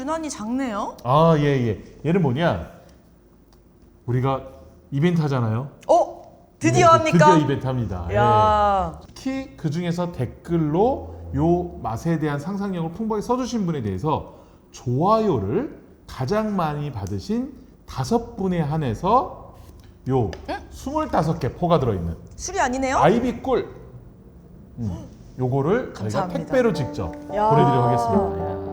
유난히 작네요. 아, 예, 예. 얘는 뭐냐? 우리가 이벤트 하잖아요. 어? 드디어 이벤트, 합니까? 드디어 이벤트 합니다. 예. 야, 특히 그 중에서 댓글로 요 맛에 대한 상상력을 풍부하게 써주신 분에 대해서 좋아요를 가장 많이 받으신 다섯 분에 한해서 요 25개 포가 들어있는 술이 아니네요? 아이비 꿀 음, 요거를 저희가 감사합니다. 택배로 직접 야. 보내드리도록 하겠습니다. 예.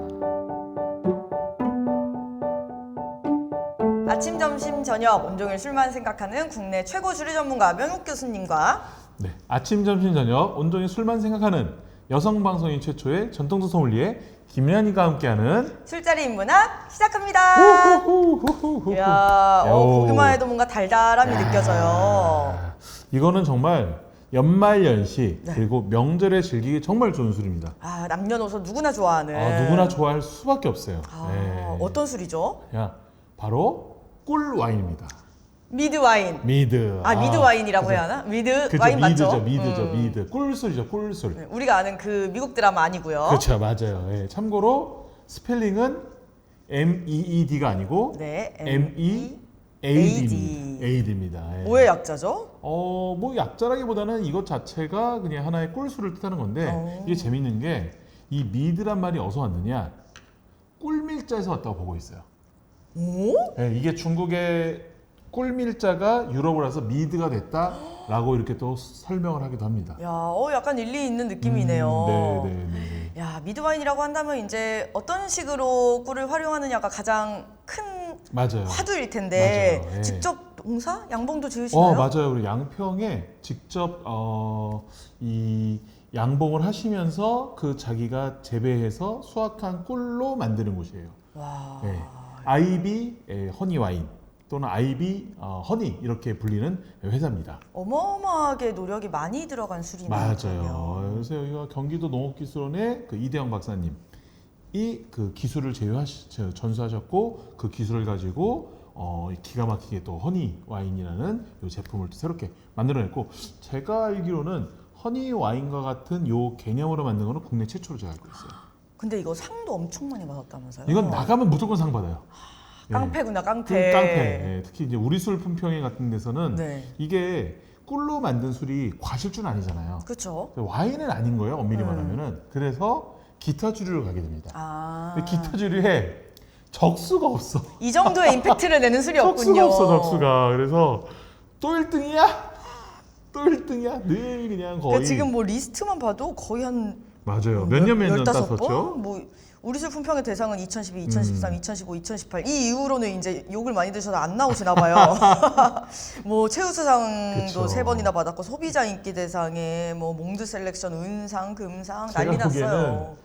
아침, 점심, 저녁 온종일 술만 생각하는 국내 최고 주류 전문가 명욱 교수님과 네. 아침, 점심, 저녁 온종일 술만 생각하는 여성 방송인 최초의 전통도 소믈리에 김연희가 함께하는 술자리 인문학 시작합니다. 이야, 어, 요. 보기만 해도 뭔가 달달함이 느껴져요. 아, 이거는 정말 연말 연시 네. 그리고 명절에 즐기기 정말 좋은 술입니다. 아, 남녀노소 누구나 좋아하는. 아, 누구나 좋아할 수밖에 없어요. 아, 네. 어떤 술이죠? 야, 바로 꿀 와인입니다. 미드 와인. 미드. 아, 미드 와인이라고 그죠. 해야 하나? 미드 그죠, 와인 미드죠, 맞죠? 미드죠, 음. 미드. 꿀술이죠, 꿀술. 네, 우리가 아는 그 미국 드라마 아니고요. 그렇죠, 맞아요. 예, 참고로 스펠링은 M E E D가 아니고 네, M E A AD. D입니다. AD입니다. 예. 뭐의 약자죠? 어, 뭐 약자라기보다는 이것 자체가 그냥 하나의 꿀술을 뜻하는 건데 어. 이게 재밌는 게 이 미드란 말이 어디서 왔느냐? 꿀밀자에서 왔다고 보고 있어요. 오? 예, 이게 중국의 꿀밀자가 유럽을 와서 미드가 됐다라고 이렇게 또 설명을 하기도 합니다. 야, 어, 약간 일리 있는 느낌이네요. 음, 네, 네, 네. 야, 미드 와인이라고 한다면 이제 어떤 식으로 꿀을 활용하느냐가 가장 큰 맞아요. 화두일 텐데 맞아요. 예. 직접 농사 양봉도 지으시나요? 어 맞아요. 우리 양평에 직접 어, 이 양봉을 하시면서 그 자기가 재배해서 수확한 꿀로 만드는 곳이에요. 와. 네. 아이비 에, 허니 와인 또는 아이비 어, 허니 이렇게 불리는 회사입니다. 어마어마하게 노력이 많이 들어간 술이네요. 맞아요. 그래서 여기가 경기도 농업기술원의 그 이대영 박사님 이 그 기술을 제휴하시 저- 전수하셨고 그 기술을 가지고 어, 이 기가 막히게 또 허니 와인이라는 요 제품을 또 새롭게 만들어냈고 제가 알기로는 허니 와인과 같은 요 개념으로 만든 거는 국내 최초로 제가 알고 있어요. 근데 이거 상도 엄청 많이 받았다면서요? 이건 나가면 무조건 상 받아요. 예. 깡패구나 그 깡패. 깡패. 예, 특히 이제 우리 술 품평회 같은 데서는 네. 이게 꿀로 만든 술이 과실주는 아니잖아요. 그렇죠. 와인은 아닌 거예요, 엄밀히 음. 말하면은. 그래서 기타 주류로 가게 됩니다. 아. 근데 기타 주류에 적수가 없어. 이 정도의 임팩트를 내는 술이 적수가 없군요. 없어, 적수가. 그래서 또 1등이야? 또 1등이야? 늘 그냥 거의. 그러니까 지금 뭐 리스트만 봐도 거의 한 맞아요. 몇년몇년 15번? 땄었죠? 뭐 우리 술 품평의 대상은 2012, 2013, 음. 2015, 2018. 이 이후로는 이제 욕을 많이 드셔서 안 나오시나 봐요. 뭐 최우수상도 그쵸. 세 번이나 받았고 소비자 인기 대상에 뭐 몽드 셀렉션 은상, 금상 제가 난리 보기에는 났어요.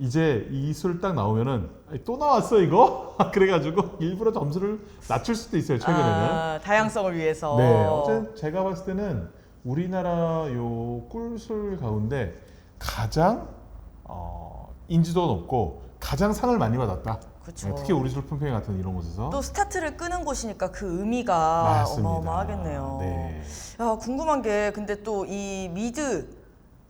이제 이 술 딱 나오면은 아니, 또 나왔어 이거? 그래가지고 일부러 점수를 낮출 수도 있어요 최근에는. 아, 다양성을 위해서. 네, 어쨌든 제가 봤을 때는 우리나라 요 꿀술 가운데 가장 어, 인지도가 높고 가장 상을 많이 받았다. 그쵸. 네, 특히 우리 술 품평회 같은 이런 곳에서 또 스타트를 끄는 곳이니까 그 의미가 맞습니다. 어마어마하겠네요. 네. 야 궁금한 게 근데 또 이 미드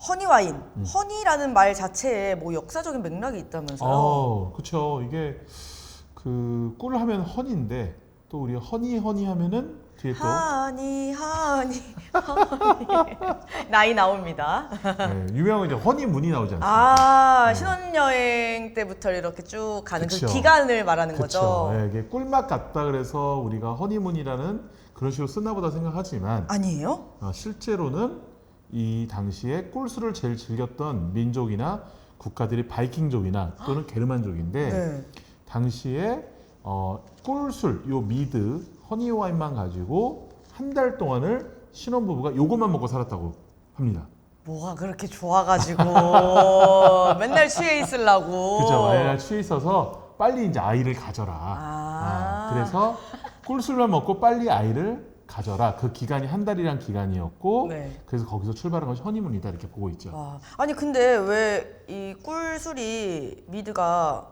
허니 와인 음. 허니라는 말 자체에 뭐 역사적인 맥락이 있다면서요? 어, 그렇죠. 이게 그 꿀 하면 허니인데 또 우리 허니 허니 하면은 뒤에 또 하니 하니 하니 나이 나옵니다. 네, 유명한 이제 허니 문이 나오지 않습니까? 아 네. 신혼여행 때부터 이렇게 쭉 가는 그쵸. 그 기간을 말하는 그렇죠. 거죠. 네, 이게 꿀맛 같다 그래서 우리가 허니문이라는 그런 식으로 쓰나 보다 생각하지만 아니에요? 어, 실제로는 이 당시에 꿀술을 제일 즐겼던 민족이나 국가들이 바이킹족이나 또는 게르만족인데 네. 당시에 어, 꿀술 요 미드 허니 와인만 가지고 한 달 동안을 신혼부부가 요것만 먹고 살았다고 합니다. 뭐가 그렇게 좋아가지고 맨날 취해 있으려고. 그죠? 와인을 취해 있어서 빨리 이제 아이를 가져라. 아. 아, 그래서 꿀술만 먹고 빨리 아이를 가져라. 그 기간이 한 달이란 기간이었고 네. 그래서 거기서 출발한 것이 허니문이다 이렇게 보고 있죠. 와, 아니 근데 왜 이 꿀술이 미드가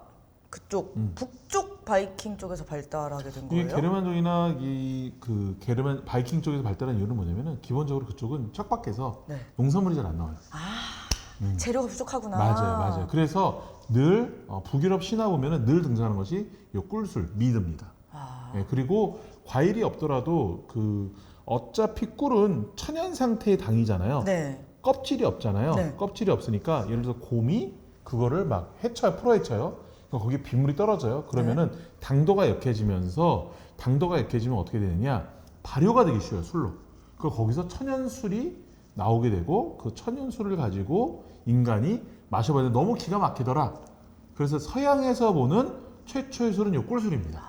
그쪽 음. 북쪽 바이킹 쪽에서 발달하게 된 이게 거예요? 게르만족이나 이 그 게르만 바이킹 쪽에서 발달한 이유는 뭐냐면은 기본적으로 그쪽은 척박해서 네. 농산물이 잘 안 나와요. 아 음. 재료가 부족하구나. 맞아요, 맞아요. 그래서 늘 어, 북유럽 신화 보면은 늘 등장하는 것이 이 꿀술 미드입니다. 아, 예, 그리고 과일이 없더라도 그 어차피 꿀은 천연 상태의 당이잖아요. 네. 껍질이 없잖아요. 네. 껍질이 없으니까 예를 들어서 곰이 그거를 막 해쳐요, 풀어 해쳐요. 그럼 거기 빗물이 떨어져요. 그러면은 네. 당도가 약해지면서 당도가 약해지면 어떻게 되느냐? 발효가 되기 쉬워요, 술로. 그 거기서 천연술이 나오게 되고 그 천연술을 가지고 인간이 마셔봤는데 너무 기가 막히더라. 그래서 서양에서 보는 최초의 술은 이 꿀술입니다.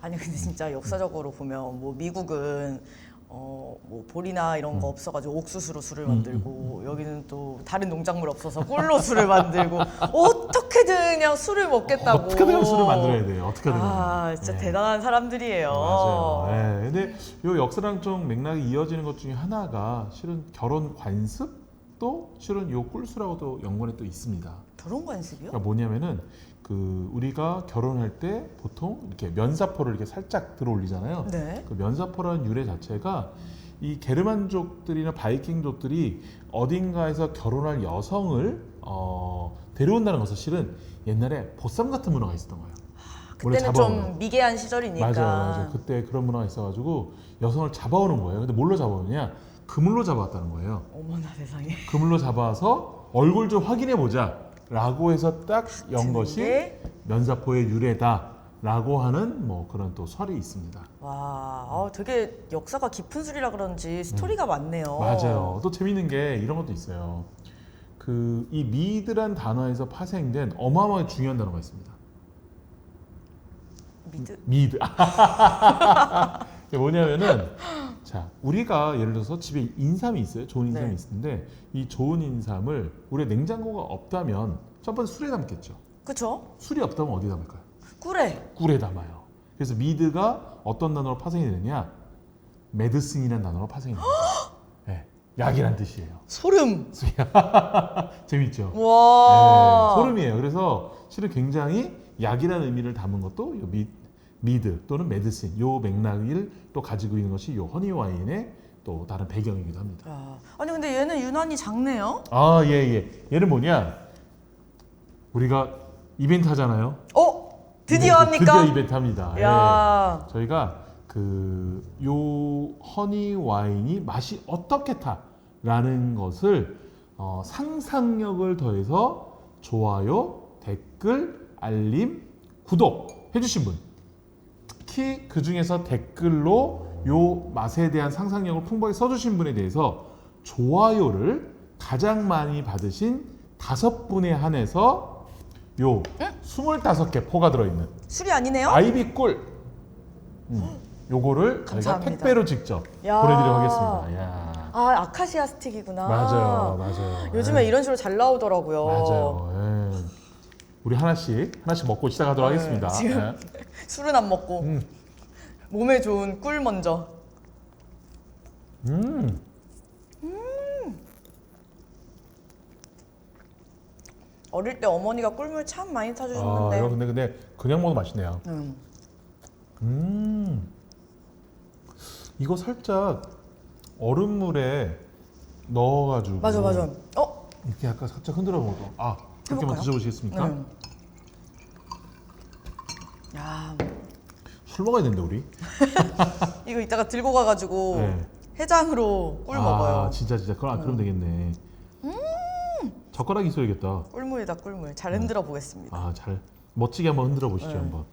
아니 근데 진짜 역사적으로 보면 뭐 미국은 어뭐 볼이나 이런 거 없어가지고 옥수수로 술을 만들고 여기는 또 다른 농작물 없어서 꿀로 술을 만들고 어떻게든 그냥 술을 먹겠다고 어떻게든 술을 만들어야 돼요. 어떻게든. 아 진짜 네. 대단한 사람들이에요. 맞아요. 예. 근데 요 역사랑 좀 맥락이 이어지는 것 중에 하나가 실은 결혼 관습도 실은 요 꿀수라고도 연관에 또 있습니다. 결혼 관습이요? 그러니까 뭐냐면은 그 우리가 결혼할 때 보통 이렇게 면사포를 이렇게 살짝 들어 올리잖아요. 네. 그 면사포라는 유래 자체가 이 게르만족들이나 바이킹족들이 어딘가에서 결혼할 여성을 어, 데려온다는 것은 실은 옛날에 보쌈 같은 문화가 있었던 거예요. 원래 그때는 좀 미개한 시절이니까. 맞아요, 맞아요. 그때 그런 문화가 있어가지고 여성을 잡아오는 거예요. 근데 뭘로 잡아오느냐? 그물로 잡아왔다는 거예요. 어머나 세상에. 그물로 잡아서 얼굴 좀 확인해 보자 라고 해서 딱 연 것이 게? 면사포의 유래다라고 하는 뭐 그런 또 설이 있습니다. 와, 아, 되게 역사가 깊은 술이라 그런지 스토리가 많네요. 음. 맞아요. 또 재밌는 게 이런 것도 있어요. 그 이 미드란 단어에서 파생된 어마어마하게 중요한 단어가 있습니다. 미드. 미드. 이게 뭐냐면은 자 우리가 예를 들어서 집에 인삼이 있어요. 좋은 인삼이 네. 있는데 이 좋은 인삼을 우리 냉장고가 없다면 첫 번째 술에 담겠죠. 그쵸? 술이 없다면 어디 담을까요? 꿀에. 꿀에 담아요. 그래서 미드가 어떤 단어로 파생이 되느냐? 메드슨이라는 단어로 파생이 됩니다. 네, 약이란 뜻이에요. 소름. 재밌죠? 와. 네, 소름이에요. 그래서 실은 굉장히 약이라는 의미를 담은 것도 요 미, 미드 또는 메드신 요 맥락을 또 가지고 있는 것이 요 허니 와인의 또 다른 배경이기도 합니다. 야, 아니 근데 얘는 유난히 작네요. 아, 예, 예. 얘는 뭐냐? 우리가 이벤트 하잖아요. 어? 드디어 이벤트, 합니까? 드디어 이벤트 합니다. 예. 야. 저희가 그 요 허니 와인이 맛이 어떻게 타라는 것을 어, 상상력을 더해서 좋아요, 댓글, 알림, 구독 해주신 분. 특히 그 중에서 댓글로 요 맛에 대한 상상력을 풍부하게 써주신 분에 대해서 좋아요를 가장 많이 받으신 다섯 분에 한해서 요 25개 포가 들어있는 술이 아니네요? 아이비 꿀. 음, 요거를 저희가 감사합니다. 택배로 직접 야. 보내드리도록 하겠습니다. 야. 아, 아카시아 스틱이구나. 맞아요, 맞아요. 요즘에 예. 이런 식으로 잘 나오더라고요. 맞아요. 예. 우리 하나씩 하나씩 먹고 시작하도록 네, 하겠습니다. 지금. 예. 술은 안 먹고 음. 몸에 좋은 꿀 먼저. 음. 어릴 때 어머니가 꿀물 참 많이 아, 타주셨는데. 이거 근데 근데 그냥 먹어도 맛있네요. 음. 음. 이거 살짝 얼음물에 넣어가지고 맞아 맞아. 어? 이렇게 약간 살짝 흔들어 먹어도 아 그렇게 한번 해볼까요? 드셔보시겠습니까? 음. 야, 술 먹어야 되는데 우리. 이거 이따가 들고 가가지고 네. 해장으로 꿀 아, 먹어요. 음. 진짜 진짜 그럼 아, 그럼 되겠네. 젓가락 있어야겠다. 꿀물이다 꿀물. 잘 흔들어 보겠습니다. 아 잘 멋지게 한번 흔들어 보시죠 네. 한번.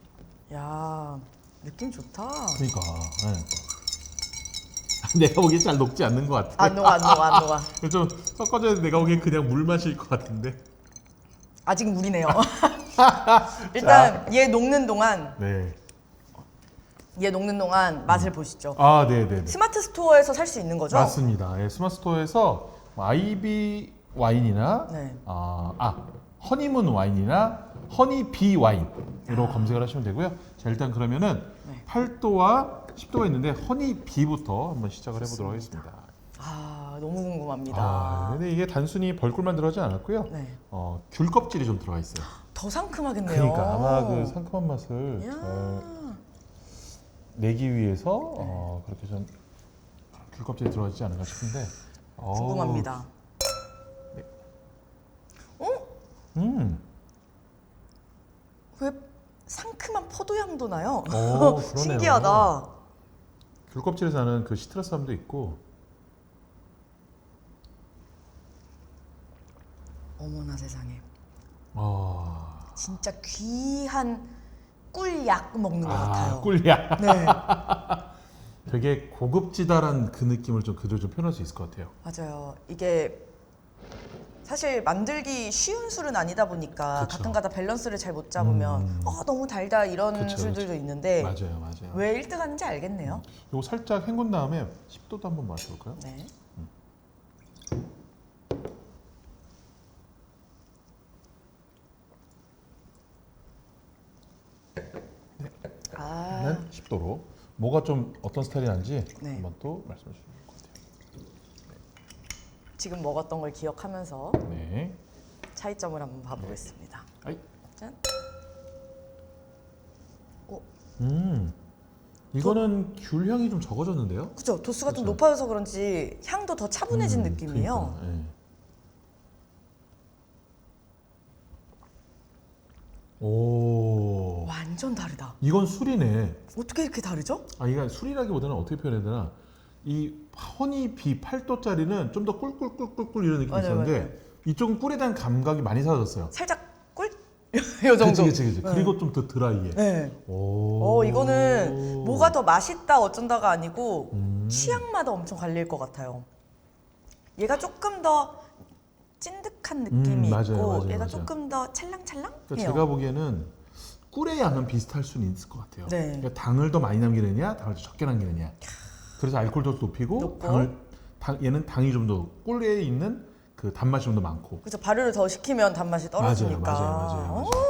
야, 느낌 좋다. 그러니까. 네. 내가 보기엔 잘 녹지 않는 것 같아. 안 녹아 안 녹아 안 녹아. 좀 섞어줘야 돼. 내가 보기엔 그냥 물 마실 것 같은데. 아직 물이네요. 일단 얘 녹는 동안 네. 얘 녹는 동안 맛을 보시죠. 아, 네, 네, 네. 스마트 스토어에서 살 수 있는 거죠? 맞습니다. 예, 스마트스토어에서 아이비 와인이나 네. 아, 아 허니문 와인이나 허니비 와인으로 검색을 하시면 되고요. 자, 일단 그러면은 아. 네. 8도와 10도가 있는데 허니비부터 한번 시작을 해보도록 하겠습니다. 아 너무 궁금합니다. 아, 근데 이게 단순히 벌꿀만 들어가지 않았고요. 네. 어, 귤 껍질이 좀 들어가 있어요. 더 상큼하겠네요. 그러니까 아마 그 상큼한 맛을 이야. 잘 내기 위해서 어, 그렇게 좀귤 껍질이 들어가지 않을까 싶은데. 어우, 궁금합니다. 음, 왜 상큼한 포도 향도 나요? 오, 그러네요. 신기하다. 귤 껍질에서 나는 그 시트러스 함도 있고. 어머나 세상에. 아, 진짜 귀한 꿀약 먹는 것 아 같아요. 꿀약. 네, 되게 고급지다란 그 느낌을 좀 그대로 좀 표현할 수 있을 것 같아요. 맞아요. 이게 사실 만들기 쉬운 술은 아니다 보니까 그쵸. 가끔가다 밸런스를 잘 못 잡으면 음. 어 너무 달다 이런 그쵸, 술들도 있는데 맞아요, 맞아요. 왜 1등 하는지 알겠네요. 요거 살짝 헹군 다음에 10도도 한번 마셔볼까요? 네. 아, 는 10도로. 뭐가 좀 어떤 스타일이 난지 네. 한번 또 말씀해 주시면 될것 같아요. 지금 먹었던 걸 기억하면서 네. 차이점을 한번 봐보겠습니다. 아이. 짠. 음. 이거는 귤 향이 좀 적어졌는데요? 그죠? 도수가 좀 그쵸. 높아져서 그런지 향도 더 차분해진 음, 느낌이에요. 그러니까, 예. 오. 완전 다르다. 이건 술이네. 어떻게 이렇게 다르죠? 아, 이게 술이라기보다는 어떻게 표현해야 되나? 이 허니비 8도짜리는 좀 더 꿀꿀꿀꿀꿀 이런 느낌이 맞아요, 있었는데 맞아요. 이쪽은 꿀에 대한 감각이 많이 사라졌어요. 살짝 꿀? 요 정도. 그치, 그치, 그치. 네. 그리고 좀 더 드라이해. 네. 오. 어, 이거는 뭐가 더 맛있다 어쩐다가 아니고 음. 취향마다 엄청 갈릴 것 같아요. 얘가 조금 더 찐득한 음, 느낌이 맞아요, 있고 맞아요, 얘가 맞아요. 조금 더 찰랑찰랑해요. 그러니까 제가 보기에는 꿀의 양은 비슷할 수는 있을 것 같아요. 네. 그러니까 당을 더 많이 남기느냐, 당을 더 적게 남기느냐. 그래서 알코올도 높이고, 높고. 당을 당, 얘는 당이 좀 더 꿀에 있는 그 단맛이 좀 더 많고. 그죠 발효를 더 시키면 단맛이 떨어지니까. 맞아요, 맞아요, 맞아요, 맞아요.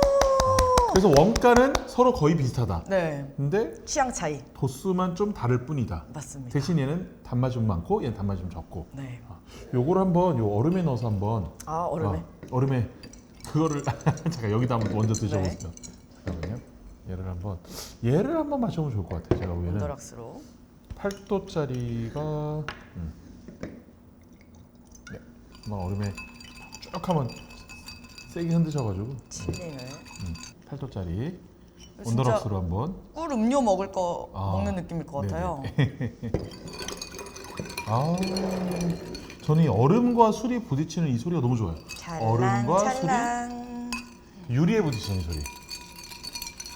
어, 그래서 원가는 서로 거의 비슷하다. 네, 근데 취향 차이 도수만 좀 다를 뿐이다. 맞습니다. 대신 얘는 단맛이 좀 많고 얘는 단맛이 좀 적고. 네. 요거를 한번 요 얼음에 넣어서 한번 아 얼음에. 아, 얼음에 그거를 잠깐 여기다 한번 먼저 드셔보세요. 네. 잠깐만요. 얘를 한번 얘를 한번 마셔보면 좋을 것 같아요. 제가 보기에는 온더락스로. 8도짜리가 음. 네, 한번 얼음에 쭉 한번 세게 흔드셔가지고 칠링을. 8도짜리 진짜 온더락스로 한번 꿀 음료 먹을 거 아, 먹는 느낌일 것 같아요. 아 저는 이 얼음과 술이 부딪히는 이 소리가 너무 좋아요. 얼음과 술이 찰랑찰랑. 유리에 부딪히는 이 소리.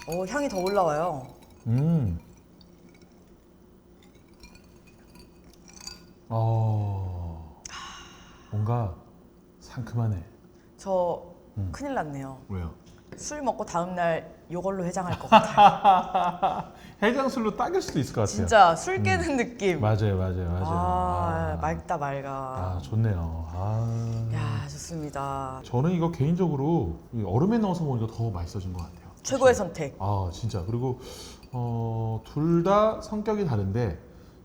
오 향이 더 올라와요. 음. 어. 뭔가 상큼하네. 저 음. 큰일 났네요. 왜요? 술 먹고 다음 날 요걸로 해장할 것 같아요. 해장술로 딱일 수도 있을 것 같아요. 진짜 술 깨는 느낌. 맞아요, 맞아요, 맞아요. 아, 아, 맑다 맑아. 아, 좋네요. 아. 야 좋습니다. 저는 이거 개인적으로 이 얼음에 넣어서 먹으니까 더 맛있어진 것 같아요. 최고의 선택. 아 진짜 그리고 어, 둘 다 성격이 다른데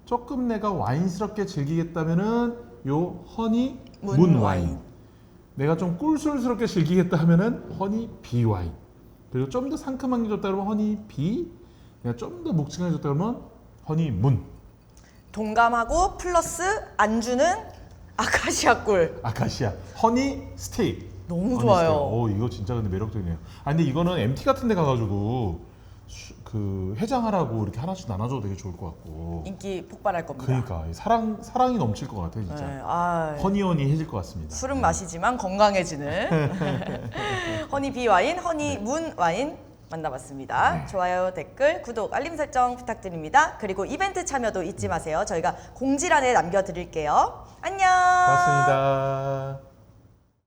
조금 내가 와인스럽게 즐기겠다면은 요 허니 문 문, 와인. 와인. 내가 좀 꿀술스럽게 즐기겠다 하면은 허니 비 와인. 그리고 좀 더 상큼한 게 좋다 그러면 허니 비. 내가 좀 더 묵직하게 좋다 그러면 허니 문. 동감하고 플러스 안주는 아카시아 꿀. 아카시아 허니 스틱. 너무 허니 좋아요. 스틱. 오 이거 진짜 근데 매력적이네요. 아 근데 이거는 MT 같은 데 가가지고 수- 그 해장하라고 이렇게 하나씩 나눠줘도 되게 좋을 것 같고. 인기 폭발할 겁니다. 그러니까 이 사랑 사랑이 넘칠 것 같아 진짜. 네, 아, 허니허니 해질 것 같습니다. 술은 마시지만 건강해지는 허니 비 와인, 허니 문 와인 만나봤습니다. 네. 좋아요, 댓글, 구독, 알림 설정 부탁드립니다. 그리고 이벤트 참여도 잊지 마세요. 저희가 공지란에 남겨드릴게요. 안녕. 고맙습니다.